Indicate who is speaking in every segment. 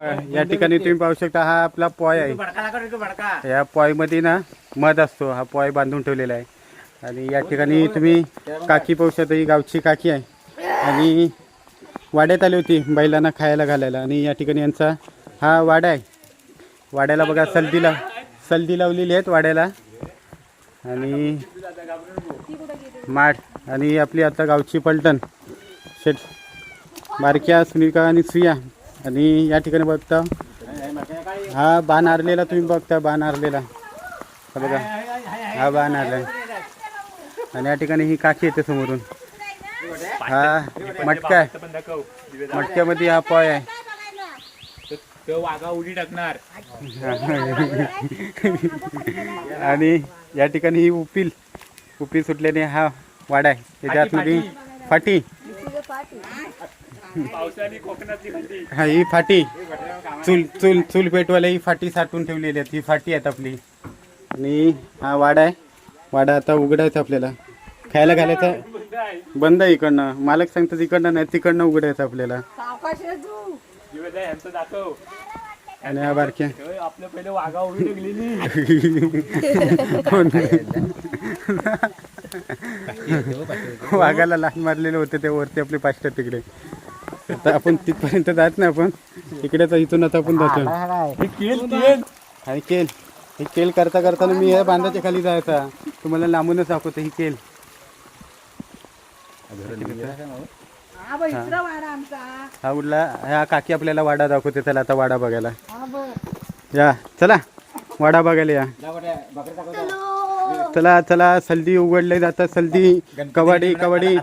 Speaker 1: या ठिकाणी तुम्ही पाहू शकता हा आपला पॉय आहे. या पॉयमध्ये ना मध असतो हा पॉय बांधून ठेवलेला आहे. आणि या ठिकाणी तुम्ही काकी पाहू शकता ही गावची काकी आहे. आणि वाड्यात आली होती बैलांना खायला घालायला. आणि या ठिकाणी यांचा हा वाडा आहे. वाड्याला बघा सलदी लाव सलदी लावलेली आहेत वाड्याला. आणि माठ आणि आपली आता गावची पलटण. शेट बारक्या सुनिका आणि सुया आणि या ठिकाणी बघता हा बाण हरलेला तुम्ही बघता बाण हरलेला हा बघा हा बाण आरलाय. आणि या ठिकाणी ही काकी येते समोरून. हा मटका आहे. मटक्यामध्ये हा पॉय आहे.
Speaker 2: वाघा उडी टाकणार
Speaker 1: आणि या ठिकाणी ही उपील उपील सुटल्याने हा वाडा आहे. त्याच्या आतमध्ये फाटी.
Speaker 2: कोकणातली
Speaker 1: हा ही फाटी. चूल चूल चूल पेटवायला ही फाटी साठवून ठेवलेली आहे ही फाटी आहेत आपली. आणि हा वाडा आहे. वाडा आता उघडायचा आपल्याला. खायला घालायचा. बंद आहे इकडनं. मालक सांगतात इकडनं नाही तिकडनं उघडायचं आपल्याला.
Speaker 2: ह्यांचं दाखव.
Speaker 1: आणि हा बारक्या.
Speaker 2: होय, आपलं पहिले वाघा उडी टाकलेली
Speaker 1: वाघाला लाट मारलेले होते ते वरती आपले पाचट्या तिकडे. आता आपण तिथपर्यंत जात नाही आपण. इकडेच इथून आता आपण जातो आणि केल ही केल. करता करताना मी या बांधाच्या खाली जायचा. तुम्हाला लांबूनच दाखवतो ही केल.
Speaker 3: हा इकडं
Speaker 1: हा उडला. हा काकी आपल्याला वाडा दाखवते. चला आता वाडा बघायला.
Speaker 3: बघ
Speaker 1: या चला. वाडा बघायला या. चला चला सलदी उघडले जातात सलदी. कबड्डी कबड्डी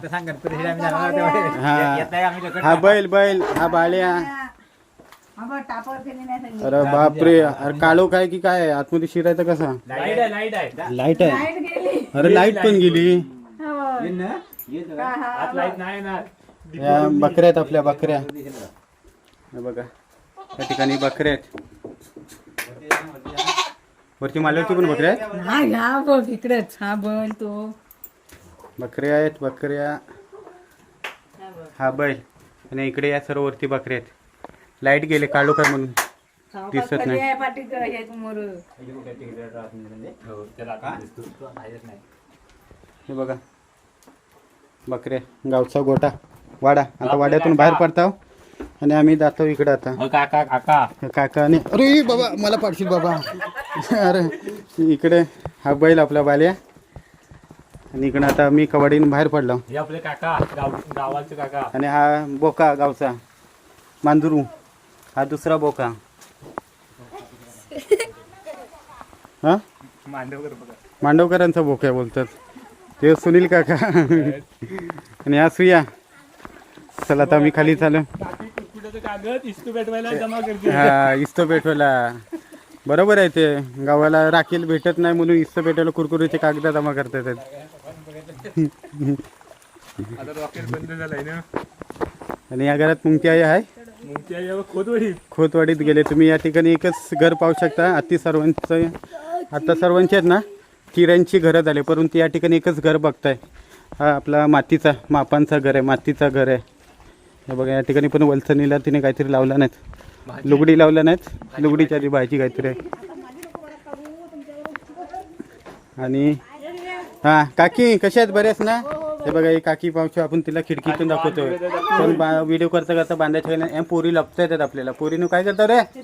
Speaker 1: हा. हा बैल बैल. हा बाळ्या.
Speaker 3: हा
Speaker 1: अरे बापरे. अरे काळो काय की काय? आतमध्ये शिरायचं कसा?
Speaker 2: लाइट आहे लाइट आहे.
Speaker 1: लाइट आहे.
Speaker 3: लाइट गेली.
Speaker 1: अरे लाइट पण गेली.
Speaker 3: बघ.
Speaker 2: आत लाइट नाही ना
Speaker 1: या बकऱ्या आहेत आपल्या बकऱ्या. बघा. या ठिकाणी बकऱ्या आहेत. वरती मालवरती पण बकऱ्या आहेत?
Speaker 3: हा ह्या बघ इकडेच हा बघ तो.
Speaker 1: बकऱ्या आहेत बकऱ्या हा बैल. आणि इकडे या सर्व वरती बकऱ्या आहेत. लाइट गेले काढू काय म्हणून? दिसत नाही.
Speaker 3: पाठी हे समोर.
Speaker 2: हो.
Speaker 1: हे बघा बकऱ्या गावचा गोटा वाडा. आता वाड्यातून बाहेर पडताव आणि आम्ही जातो इकडे आता.
Speaker 2: हो, काका काका.
Speaker 1: काकाने अरे बाबा मला पाडशील बाबा. अरे इकडे हा बैल आपला बाल्या. आणि इकडे आता मी कबड्डीने बाहेर पडलो.
Speaker 2: हे आपले काका गाव गावाचे काका.
Speaker 1: आणि हा बोका गावचा. मांजरू हा दुसरा बोका. हा?
Speaker 2: मांडवकर बघा
Speaker 1: मांडवकरांचा बोका बोलतात. ते सुनील काका. आणि हा सुया. चला आता मी खाली चालू.
Speaker 2: काकी कागद इस्तू पेटवायला जमा करते.
Speaker 1: हा इस्तो पेटवायला. बरोबर आहे ते. गावाला राखेल भेटत नाही म्हणून इस्तो पेटवायला कुरकुरीचे कागद जमा करतात.
Speaker 2: आता रॉकेट बंद झालाय ना.
Speaker 1: आणि या घरात मुंगती आई आहे?
Speaker 2: खोदवडी
Speaker 1: खोतवाडीत गेले. तुम्ही या ठिकाणी एकच घर पाहू शकता. अति सर्वांचं आता सर्वांचे आहेत ना किऱ्यांची घरं झाले. परंतु या ठिकाणी एकच घर बघताय. हा आपला मातीचा मापांचा घर आहे. मातीचा घर आहे. हे बघा या ठिकाणी पण वलसणीला तिने काहीतरी लावला नाहीत. लुगडी लावल्या नाहीत. लुगडीच्या आधी भाजी काहीतरी आहे. आणि हा काकी कशा आहेत? बऱ्याच ना? हे बघा ही काकी पाहू आपण तिला खिडकीतून दाखवतोय. पण व्हिडिओ करता करता बांधायच्या वेळेला, "ए, पोरी लपता येतात आपल्याला. पोरीनं काय करतो रे?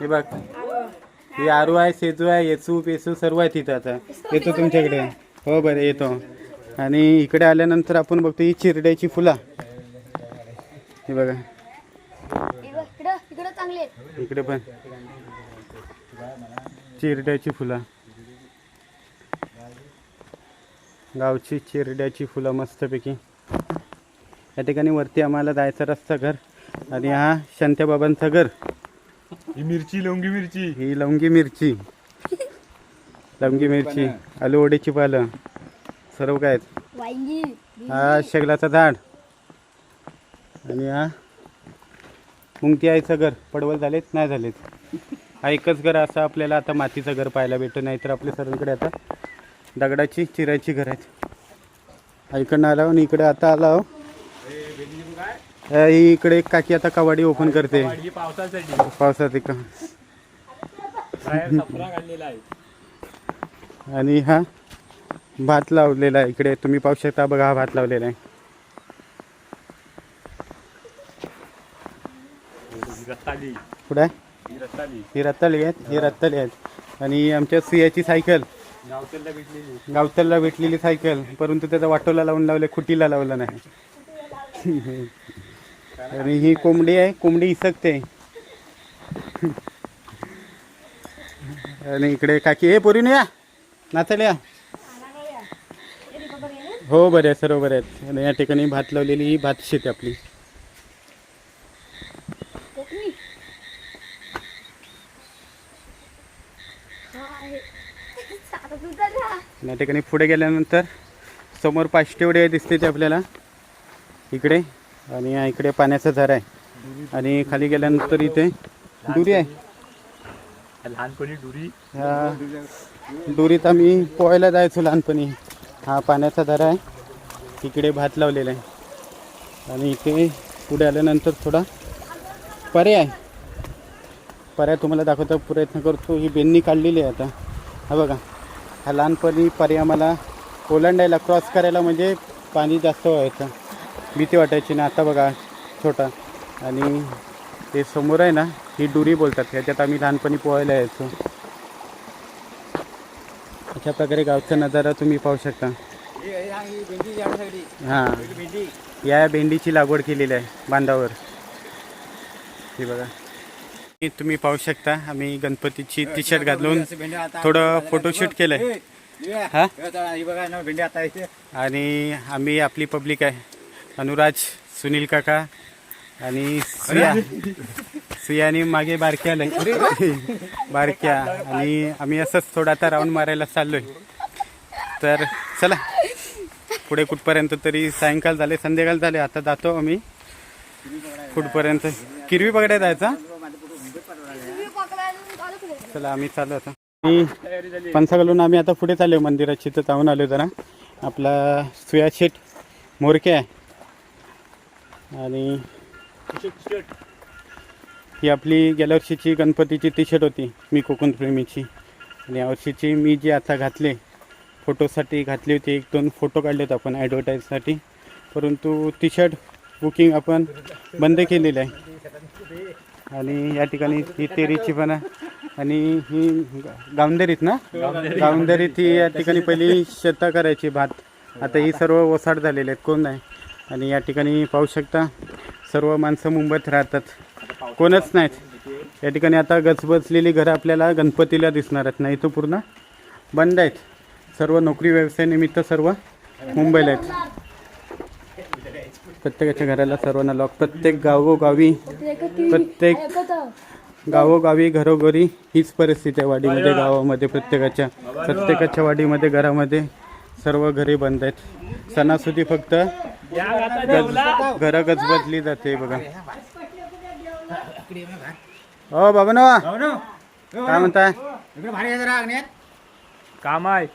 Speaker 1: हे बघ ही आरू आहे सेजू आहे येसू पेसू सर्व आहे तिथं आता. येतो तुमच्याकडे. हो बरं येतो. आणि इकडे आल्यानंतर आपण बघतो ही चिरड्याची फुला. हे बघा.
Speaker 4: इकडं इकडं चांगले आहेत.
Speaker 1: इकडे पण. चिरड्याची फुलं. गावची चिरड्याची फुलं मस्तपैकी. या ठिकाणी वरती आम्हाला जायचं रस्ता घर आणि हा शंत्या बाबांचं घर.
Speaker 2: ही मिरची लवंगी मिरची.
Speaker 1: ही लवंगी मिरची. लवंगी मिरची आलू ओढीची पालं. सर्व काय हा शेगलाचं झाड. आणि हा मुंगती आईचं घर. पडवल झालेत नाही झालेत. हा एकच घर असं आपल्याला आता मातीचं घर पाहायला भेटतं नाही तर आपल्या सर्वांकडे आता दगडाची चिरायची घर आहेत. हा इकडनं आला हो आणि इकडे आता आला हो. इकडे एक काकी आता कवाडी ओपन करते. पावसात एक.
Speaker 2: आहे
Speaker 1: आणि हा भात लावलेला आहे. इकडे तुम्ही पाहू शकता बघा हा भात लावलेला आहे.
Speaker 2: रत्ताली
Speaker 1: पुढे
Speaker 2: ही रत्ताली
Speaker 1: ही रत्ताली आहेत? ही रत्ताली आहेत. आणि आमच्या सुयाची सायकल.
Speaker 2: गावतेला भेटलेली.
Speaker 1: गावतलला भेटलेली सायकल. परंतु त्याचा वाटोला लावून लावले खुटीला लावलं नाही. आणि ही कोंबडी आहे. कोंबडी इसकते. आणि इकडे काकी हे पोरीन या. नाचल्या हो बरे सर्व बरे आहेत. आणि या ठिकाणी भात लावलेली ही भात शेती आपली
Speaker 4: कोकणी हाय. आता तू तर जा.
Speaker 1: या ठिकाणी पुढे गेल्यानंतर समोर पाचटेवडे दिसते ते आपल्याला. इकडे आणि इकडे पाण्याचा झरा आहे. आणि खाली गेल्यानंतर इथे दुरी आहे.
Speaker 2: लहानपणी दुरी
Speaker 1: ह्या दुरीत आम्ही पोहायला जायचो लहानपणी. हा पाण्याचा झरा आहे. इकडे भात लावलेला आहे. आणि इथे पुढे आल्यानंतर थोडा पर्याय आहे. पर्याय तुम्हाला दाखवता प्रयत्न करतो. ही बेंनी काढलेली आहे आता. हा बघा. हा लहानपणी पर्याय मला ओलांडायला क्रॉस करायला म्हणजे पाणी जास्त व्हायचं. भीती वाटायची ना. आता बघा छोटा. आणि ते समोर आहे ना ही डुरी बोलतात. ह्याच्यात आम्ही लहानपणी पोहायला यायचो. अशा प्रकारे गावचा नजारा तुम्ही पाहू शकता. हां. या भेंडीची लागवड केलेली आहे बांधावर. हे बघा. तुम्ही पाहू शकता आम्ही गणपतीची टी शर्ट घालून थोडं फोटोशूट केलंय. हा? आणि आम्ही आपली पब्लिक आहे अनुराज सुनील काका आणि सुया. सुयाने मागे बारक्या आलंय बारक्या. आणि आम्ही असंच थोडा आता राऊंड मारायला चाललोय. तर चला पुढे कुठपर्यंत तरी सायंकाळ झाले संध्याकाळ झाले आता जातो आम्ही. कुठपर्यंत? किरवी पकडायला जायचा
Speaker 4: तुम्ही पकडायला आलं कुठे?
Speaker 1: चला आम्ही चालू आता. मी पंचाकडून आम्ही आता पुढे चाललो मंदिराची तर जाऊन आलो जरा. आपला सुयाशेट मोरके आहे. आणि ही आपली गेल्या वर्षीची गणपतीची टी शर्ट होती मी कोकण प्रेमीची. आणि यावर्षीची मी जी आता घातले फोटोसाठी घातली होती एक दोन फोटो काढले होते आपण ॲडव्हर्टाईजसाठी परंतु टी शर्ट बुकिंग आपण बंद केलेलं आहे. आणि या ठिकाणी ही तेरीची पण आहे. आणि ही गावंदरीत ना? गावंदरीत ही या ठिकाणी पहिली शेता करायची भात. आता ही सर्व ओसाड झालेले आहेत. कोण नाही? आणि या ठिकाणी पाहू शकता सर्व माणसं मुंबईत राहतात. कोणच नाहीत. या ठिकाणी आता गजबजलेली घरं आपल्याला गणपतीला दिसणार आहेत. नाही तो पूर्ण बंद आहेत. सर्व नोकरी व्यवसायानिमित्त सर्व मुंबईला आहेत. प्रत्येकाच्या घराला सर्वांना लॉक प्रत्येक गावोगावी प्रत्येक गावोगावी घरोघरी हीच परिस्थिती आहे वाडीमध्ये गावामध्ये प्रत्येकाच्या प्रत्येकाच्या वाडीमध्ये घरामध्ये सर्व घरे बंद आहेत. सणासुदी फक्त गज घरं गजबजली जाते बघा. हो बाबा ना काय म्हणताय?
Speaker 2: काम आहे.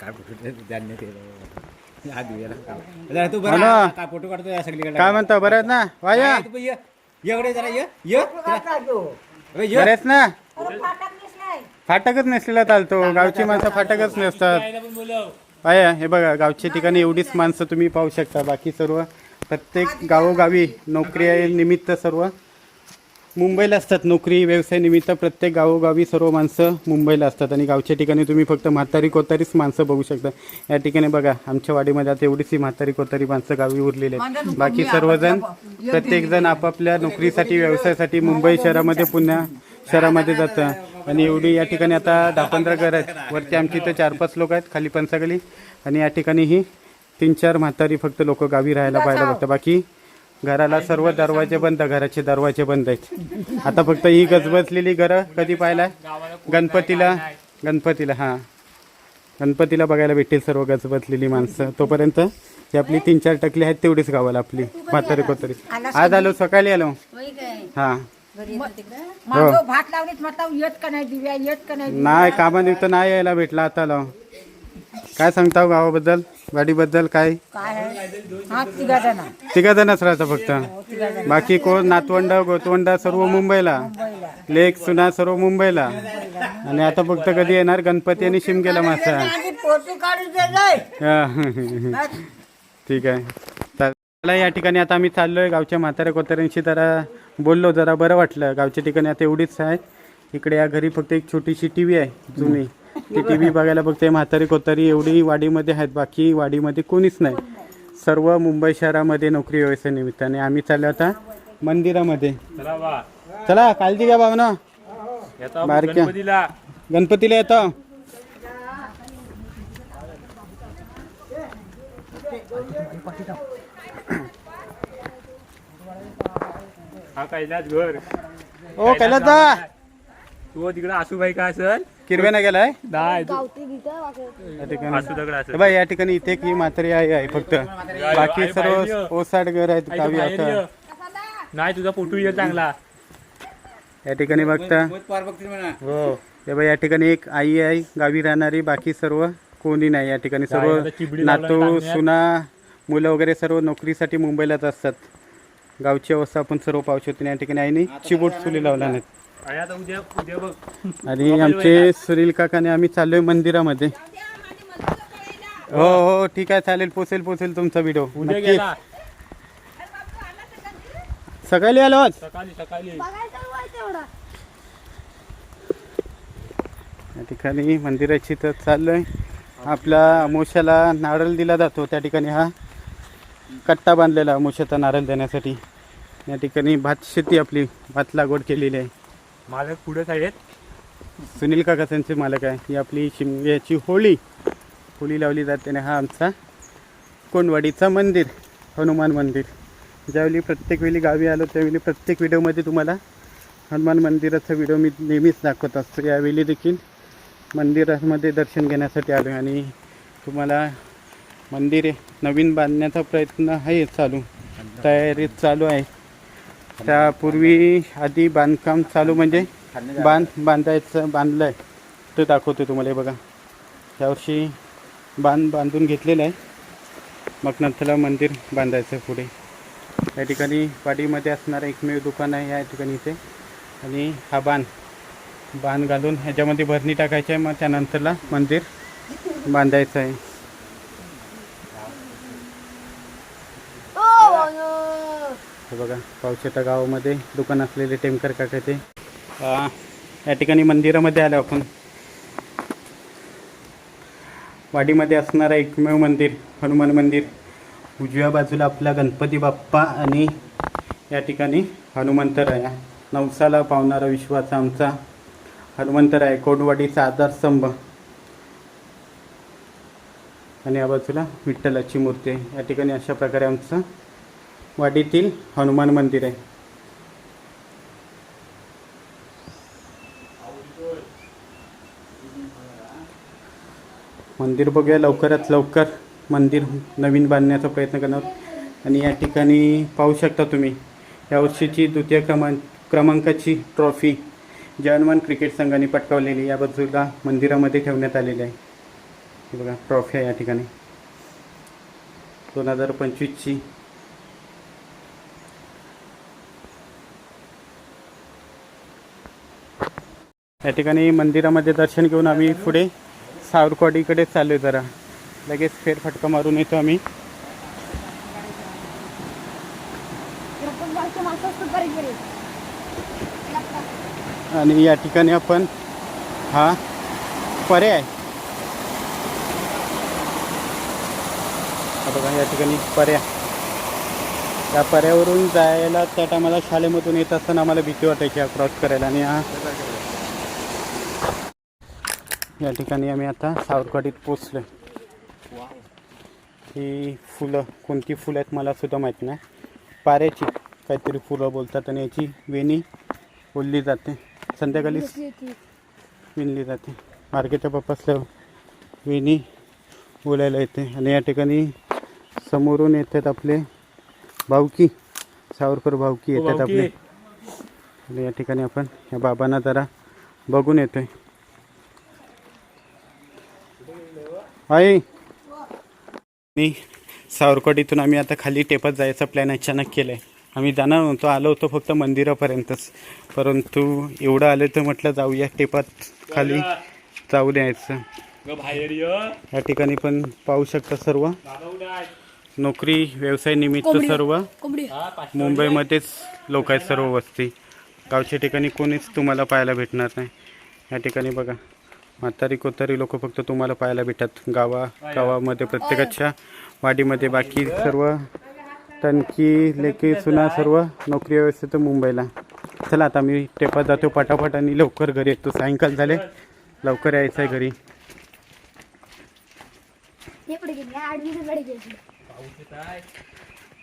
Speaker 5: काय ते बरं फोटो काढतो या सगळीकडे.
Speaker 1: काय म्हणता बरं आहेत ना? वाया.
Speaker 5: तू पण ये. जरा ये. ये. अबे, ये.
Speaker 1: बरे आहेत ना? फाटकच नसलेला चालतो. गावची माणसं फाटकच नसतात. आहे हे बघा गावच्या ठिकाणी एवढीच माणसं तुम्ही पाहू शकता. बाकी सर्व प्रत्येक गावोगावी नोकरी आहे निमित्त सर्व. मुंबईला असतात नोकरी व्यवसाय निमित्त प्रत्येक गावोगावी सर्व माणसं मुंबईला असतात. आणि गावच्या ठिकाणी तुम्ही फक्त म्हातारी कोतारीच माणसं बघू शकता. या ठिकाणी बघा आमच्या वाडीमध्ये आता एवढीच ही म्हातारी कोतारी माणसं गावी उरलेली आहेत. बाकी सर्वजण प्रत्येकजण आपापल्या नोकरीसाठी व्यवसायासाठी मुंबई शहरामध्ये पुण्या शहरामध्ये जातं. आणि एवढी या ठिकाणी आता दहा पंधरा घर आहेत. वरती आमची इथं चार पाच लोक आहेत खाली पंचागली आणि या ठिकाणी ही तीन चार म्हातारी फक्त लोक गावी राहायला पाहायला बघतात बाकी घराला सर्व दरवाजे बंद घराचे दरवाजे बंद आहेत. आता फक्त ही गजबजलेली घरं कधी पाहिला गणपतीला? गणपतीला हां. गणपतीला बघायला भेटेल सर्व गजबजलेली माणसं. तोपर्यंत ही आपली तीन चार टकली आहेत तेवढीच गावाला आपली म्हातारी कोतारी आज आलो सकाळी आलो. हां.
Speaker 3: माझं भात लावणीत म्हटलं येत का नाही दिव्या येत का नाही
Speaker 1: नाही कामानिमित्त नाही यायला भेटला आता आलो काय सांगता हो गावाबद्दल? वाडीबद्दल काय?
Speaker 3: काय आहे? हा तिघा जण
Speaker 1: तिघा जणच राहता फक्त.
Speaker 3: जण
Speaker 1: बाकी कोण? नातवंड गोतवंड सर्व मुंबईला.
Speaker 3: मुंबईला.
Speaker 1: लेक सुना सर्व मुंबईला. आणि आता फक्त कधी येणार? गणपती आणि शिमगेला मासा.
Speaker 3: आणि फोटो काढून दिलाय
Speaker 1: हा. ठीक आहे. चला या ठिकाणी आता आम्ही चाललोय गावच्या म्हाताऱ्या कोताऱ्यांशी. जरा बोललो जरा बरं वाटलं. गावच्या ठिकाणी आता एवढीच आहे. इकडे या घरी फक्त एक छोटीशी टी व्ही आहे. जुनी ती टी व्ही बघायला फक्त म्हातारी कोतारी एवढी वाडीमध्ये आहेत बाकी वाडीमध्ये कोणीच नाही. सर्व मुंबई शहरामध्ये नोकरी व्यवसाय निमित्ताने आम्ही चाललो आता मंदिरामध्ये.
Speaker 2: चला
Speaker 1: काळजी घ्या भावना.
Speaker 2: येतो
Speaker 1: बारक्या.
Speaker 2: गणपतीला
Speaker 1: गणपतीला येतो.
Speaker 2: हा कैलास घर.
Speaker 1: ओ कैलास जा.
Speaker 2: तू तिकडे आसूबाई का असल?
Speaker 1: किरवेना गेलाय?
Speaker 2: तू
Speaker 4: गीतं वाजवत.
Speaker 1: या ठिकाणी. हे बघ, या ठिकाणी इथे की म्हातारी आई आहे फक्त. बाकी सर्व. ओसाड घर आहेत गावी आता.
Speaker 2: ये. नाही तुझा फोटो ये चांगला.
Speaker 1: या ठिकाणी बघता. हो. हे बघ, या ठिकाणी एक आई आहे गावी राहणारी बाकी सर्व कोणी नाही. या ठिकाणी सर्व
Speaker 2: आता चिबडी लावलाय
Speaker 1: नातू? सुना मुलं वगैरे सर्व नोकरीसाठी मुंबईलाच असतात. गावची अवस्था आपण सर्व पाहू शकतो या ठिकाणी आईने चिबूट चुली लावला नाहीत
Speaker 2: आणि आता उद्या उद्या बघ.
Speaker 1: आणि आमचे सुनील काकाने आम्ही चाललोय मंदिरामध्ये. हो हो ठीक आहे चालेल पोचेल पोचेल तुमचा व्हिडिओ
Speaker 2: उद्या
Speaker 1: नक्की.
Speaker 2: गेला.
Speaker 1: सकाळी आलो आज?
Speaker 2: सकाळी सकाळी.
Speaker 4: बघायचं वय तेवढं.
Speaker 1: या ठिकाणी मंदिराची तर चाललोय. आपला अमोशाला नारळ दिला जातो त्या ठिकाणी हा. कट्टा बांधलेला अमोशाचा नारळ देण्यासाठी. या ठिकाणी भात शेती आपली भात लागवड केलेली आहे.
Speaker 2: मालक पुढेच आहेत.
Speaker 1: सुनील काका त्यांचे मालक आहे. ही आपली शिमग्याची होळी. होळी लावली जाते आणि हा आमचा कोंडवाडीचा मंदिर हनुमान मंदिर. ज्यावेळी प्रत्येक वेळी गावी आलो त्यावेळी प्रत्येक व्हिडिओमध्ये तुम्हाला हनुमान मंदिराचा व्हिडिओ मी नेहमीच दाखवत असतो. यावेळी देखील मंदिरामध्ये दर्शन घेण्यासाठी आलो आणि तुम्हाला मंदिर नवीन बांधण्याचा प्रयत्न आहे चालू तयारी चालू आहे. त्यापूर्वी आधी बांधकाम चालू म्हणजे बांध बांधायचं बांधलं आहे ते दाखवतो तुम्हाला बघा. यावर्षी बांध बांधून घेतलेलं आहे. मग नंतरला मंदिर बांधायचं आहे पुढे. या ठिकाणी वाडीमध्ये असणारं एकमेव दुकान आहे या ठिकाणी इथे. आणि हा बांध बांध घालून ह्याच्यामध्ये भरणी टाकायची आहे. मग त्यानंतरला मंदिर बांधायचं आहे
Speaker 4: ओ, नो.
Speaker 1: हे बघा पावशेता गावामध्ये दुकान असलेले टेमकर काका ते. या ठिकाणी मंदिरामध्ये आलो आपण. वाडीमध्ये असणारं एकमेव मंदिर हनुमान मंदिर. उजव्या बाजूला आपला गणपती बाप्पा आणि या ठिकाणी हनुमंतराया नवसाला पावणारा विश्वाचा आमचा हनुमंतराय कोडवाडीचा आधारस्तंभ. आणि या बाजूला विठ्ठलाची मूर्ती आहे. या ठिकाणी अशा प्रकारे आमचं वाडीतील हनुमान मंदिर. आहे मंदिर बघूया लवकरात लवकर मंदिर नवीन बांधण्याचा प्रयत्न करणार. आणि या ठिकाणी पाहू शकता तुम्ही यावर्षीची द्वितीय क्रमांक क्रमांकाची ट्रॉफी जर्मन क्रिकेट संघाने पटकावलेली या बाजूला मंदिरामध्ये ठेवण्यात आलेली आहे. बघा ट्रॉफी आहे या ठिकाणी. दोन हजार पंचवीसची या ठिकाणी मंदिरामध्ये दर्शन घेऊन आम्ही पुढे सावरकवाडीकडे चाललो जरा. लगेच फेरफटका मारून येतो आम्ही. आणि या ठिकाणी आपण हा पर्याय. बघा या ठिकाणी पर्या त्या पर्यावरून जायला त्या टायमाला शाळेमधून येत असताना आम्हाला भीती वाटायची हा क्रॉस करायला. आणि हा या ठिकाणी आम्ही आता सावरवाडीत पोचलो ही फुलं कोणती फुलं आहेत मला सुद्धा माहीत नाही. पाऱ्याची काहीतरी फुलं बोलतात आणि याची वेणी ओढली जाते. संध्याकाळी विणली जाते. मार्केटच्या बापासल्या वेणी बोलायला येते. आणि या ठिकाणी समोरून येतात आपले भाऊकी सावरकर भाऊकी
Speaker 2: हो,
Speaker 1: येतात. आपले. आणि या ठिकाणी आपण या बाबांना जरा बघून येतोय. आई. आणि सावरकोट आम्ही आता खाली टेपत जायचा प्लॅन अचानक केला आहे आम्ही जाणार नव्हतो आलो होतो फक्त मंदिरापर्यंतच. परंतु एवढं आलं तर म्हटलं जाऊया टेपात खाली जाऊ द्यायचं.
Speaker 2: ये.
Speaker 1: या ठिकाणी पण पाहू शकता सर्व. नोकरी व्यवसाय निमित्त सर्व. मुंबईमध्येच लोक आहेत सर्व वस्ती. गावच्या ठिकाणी कोणीच तुम्हाला पाहायला भेटणार नाही. या ठिकाणी बघा. म्हातारी कोतारी लोक फक्त तुम्हाला पाहायला भेटतात. गावा गावामध्ये प्रत्येकाच्या वाडीमध्ये. बाकी सर्व तणकी लेकी सुना सर्व नोकरी व्यवस्थित मुंबईला. चला आता मी टेपात जातो पटापट आणि लवकर घरी येतो. सायंकाळ झाले. लवकर यायचं आहे घरी.
Speaker 4: गेली गेली.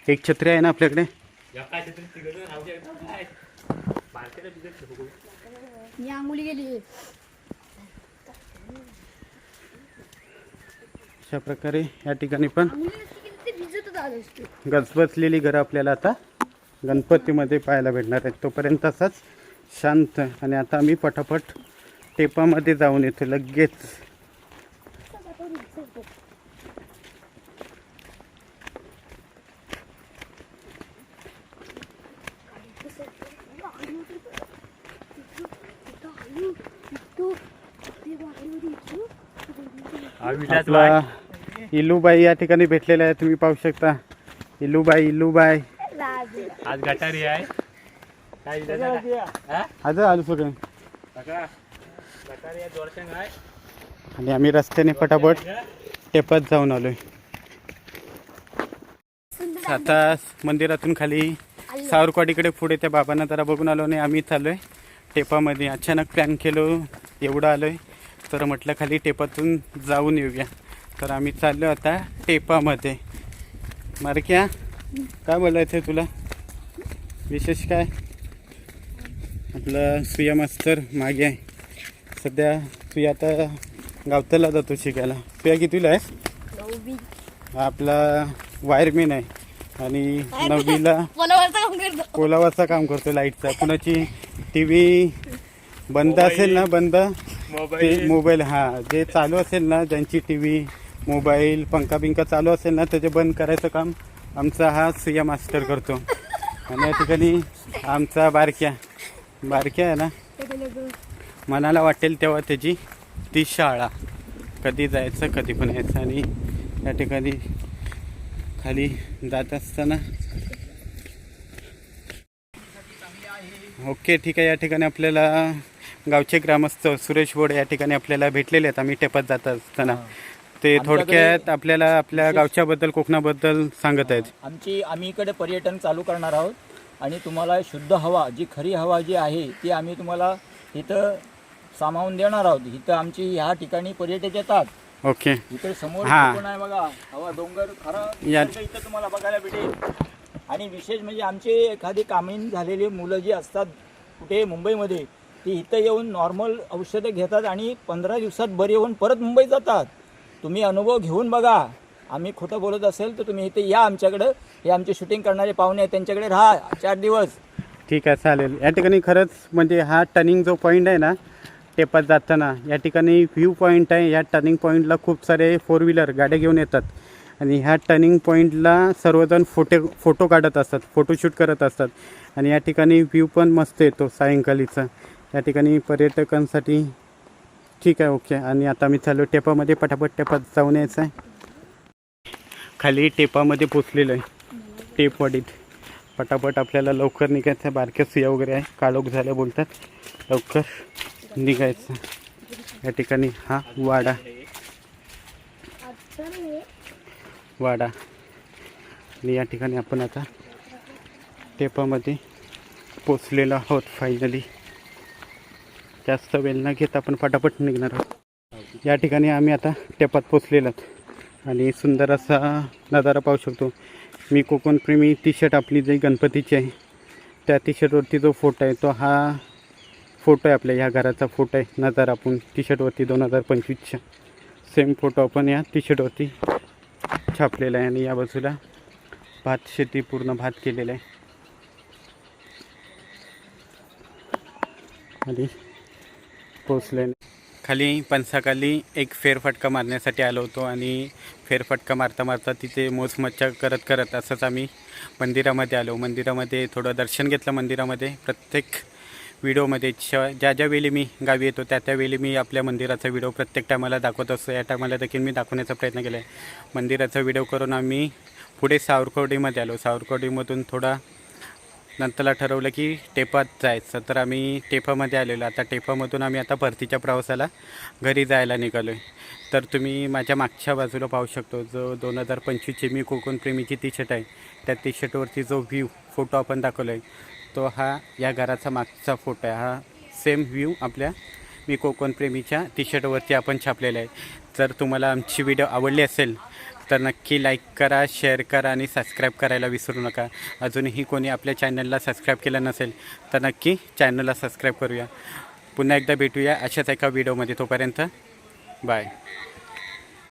Speaker 1: एक छत्री आहे ना आपल्याकडे?
Speaker 2: या काय तिथे तिघंजण राहू शकतात काय? बारक्याला भिजत ठेवू.
Speaker 4: मी आंघोळी गेली
Speaker 1: अशा प्रकारे या ठिकाणी पण गजबजलेली घरं आपल्याला आता गणपतीमध्ये पाहायला भेटणार आहेत तोपर्यंत असाच शांत आणि आता आम्ही पटापट टेपामध्ये जाऊन येतो लगेच. आपला इलूबाई या ठिकाणी भेटलेल्या आहे तुम्ही पाहू शकता. इलूबाई इलूबाई
Speaker 2: आज गटारी आहे. काय? हा?
Speaker 1: आज आलो सगळं. आणि आम्ही रस्त्याने पटापट टेपात जाऊन आलोय. आता मंदिरातून खाली सावरकवाडीकडे पुढे त्या बाबांना जरा बघून आलो आणि आम्ही चाललोय टेपामध्ये अचानक प्लॅन केलो एवढं आलोय. तर म्हटलं खाली टेपातून जाऊन येऊया. तर आम्ही चाललो आता टेपामध्ये. मारक्या काय बोलायचं आहे तुला? विशेष काय? आपलं सुया मास्तर मागे आहे. सध्या सुया आता गावताला जातो शिकायला. सुया कितीला आहे हा आपला वायरमॅन आहे. आणि नववीला
Speaker 4: पोलावरचं काम करतो.
Speaker 1: कोलावाचं काम करतो लाईटचा. कुणाची टी व्ही बंद असेल ना बंद? ते
Speaker 2: मोबाईल
Speaker 1: मोबाईल हा. जे चालू असेल ना ज्यांची टी व्ही मोबाईल पंखा बिंका चालू असेल ना त्याचे बंद करायचं काम आमचा हा सिया मास्टर करतो. आणि या ठिकाणी आमचा बारक्या बारक्या आहे ना? मनाला वाटेल तेव्हा त्याची ती शाळा. कधी जायचं कधी पण यायचं. आणि या ठिकाणी खाली जात असताना ओके ठीक आहे. या ठिकाणी आपल्याला गावचे ग्रामस्थ सुरेश बोड या ठिकाणी आपल्याला भेटलेले आहेत. आम्ही टेपत जात असताना. ते थोडक्यात आपल्याला आपल्या गावच्याबद्दल कोकणाबद्दल सांगत आहेत.
Speaker 5: आमची आम्ही इकडे पर्यटन चालू करणार आहोत आणि तुम्हाला शुद्ध हवा जी खरी हवा जी आहे ती आम्ही तुम्हाला इथं सामावून देणार आहोत. इथं आमची ह्या ठिकाणी पर्यटक येतात.
Speaker 1: ओके.
Speaker 5: इकडे समोर
Speaker 1: हा.
Speaker 5: कोकण आहे बघा? हवा डोंगर खरा.
Speaker 1: या-
Speaker 5: निसर्ग इथं तुम्हाला बघायला भेटेल. आणि विशेष म्हणजे आमचे एखादी कामीन झालेली मुलं जी असतात कुठे मुंबईमध्ये ती इथं येऊन नॉर्मल औषधं घेतात आणि पंधरा दिवसात बरे होऊन परत मुंबईत जातात. तुम्ही अनुभव घेऊन बघा. आम्ही खोटं बोलत असेल तर तुम्ही इथे या आमच्याकडं. हे आमचे शूटिंग करणारे पाहुणे आहेत त्यांच्याकडे राहा. चार दिवस.
Speaker 1: ठीक आहे चालेल. या ठिकाणी खरंच म्हणजे हा टर्निंग जो पॉईंट आहे ना टेपात जाताना या ठिकाणी व्ह्यू पॉईंट आहे. या टर्निंग पॉईंटला खूप सारे फोर व्हीलर गाड्या घेऊन येतात. आणि ह्या टर्निंग पॉईंटला सर्वजण फोटो फोटो काढत असतात फोटोशूट करत असतात. आणि या ठिकाणी व्ह्यू पण मस्त येतो सायंकाळीचा. या ठिकाणी पर्यटकांसाठी ठीक आहे ओके. आणि आता मी चालू टेपामध्ये पटापट टेपात जाऊन यायचं आहे खाली टेपामध्ये पोचलेलं आहे टेपवाडीत पटापट आपल्याला लवकर निघायचं आहे बारक्या सुया वगैरे आहे काळोख झाल्या बोलतात. लवकर निघायचं या ठिकाणी हा वाडा. वाडा. आणि या ठिकाणी आपण आता टेपामध्ये पोचलेलो आहोत फायनली जास्त वेळ न घेता आपण फटाफट निघणार आहोत. या ठिकाणी आम्ही आता टेपात पोचलेलो आहोत. आणि सुंदर असा नजारा पाहू शकतो. मी कोकणप्रेमी टी शर्ट आपली जी गणपतीची आहे त्या टी शर्टवरती जो फोटो आहे तो हा फोटो आहे आपल्या ह्या घराचा फोटो आहे. नजारा आपण टी शर्टवरती दोन हजार पंचवीसच्या सेम फोटो आपण या टी शर्टवरती छापलेला आहे. आणि या बाजूला भात शेती पूर्ण भात केलेला आहे. आणि पोचले खाली पणसाखाली एक फेरफटका मारण्यासाठी आलो होतो आणि फेरफटका मारता मारता तिथे मोजमच्छा करत करत असंच आम्ही मंदिरामध्ये आलो. मंदिरामध्ये थोडं दर्शन घेतलं मंदिरामध्ये. प्रत्येक व्हिडिओमध्ये श ज्या ज्या वेळी मी गावी येतो त्या त्यावेळी मी आपल्या मंदिराचा व्हिडिओ प्रत्येक टायमाला दाखवत असतो. या टायमाला देखील मी दाखवण्याचा प्रयत्न केला आहे मंदिराचा व्हिडिओ करून आम्ही पुढे सावरकोडीमध्ये आलो. सावरकोडीमधून थोडा नंतरला ठरवलं की टेपात जायचं. तर आम्ही टेपामध्ये आलेलो. आता टेपामधून आम्ही आता भरतीच्या प्रवासाला घरी जायला निघालो आहे तर तुम्ही माझ्या मागच्या बाजूला पाहू शकतो. जो दोन हजार पंचवीसची मी कोकण प्रेमीची टी शर्ट आहे. त्या टी शर्टवरती जो व्ह्यू फोटो आपण दाखवला आहे तो हा या घराचा मागचा फोटो आहे. हा सेम व्ह्यू आपल्या मी कोकण प्रेमीच्या टी शर्टवरती आपण छापलेला आहे. जर तुम्हाला आमची व्हिडिओ आवडली असेल तर नक्की लाईक करा शेअर करा आणि सबस्क्राईब करायला विसरू नका. अजूनही कोणी आपल्या चॅनलला सबस्क्राईब केलं नसेल तर नक्की चॅनलला सबस्क्राईब करूया. पुन्हा एकदा भेटूया अशाच एका व्हिडिओमध्ये तोपर्यंत बाय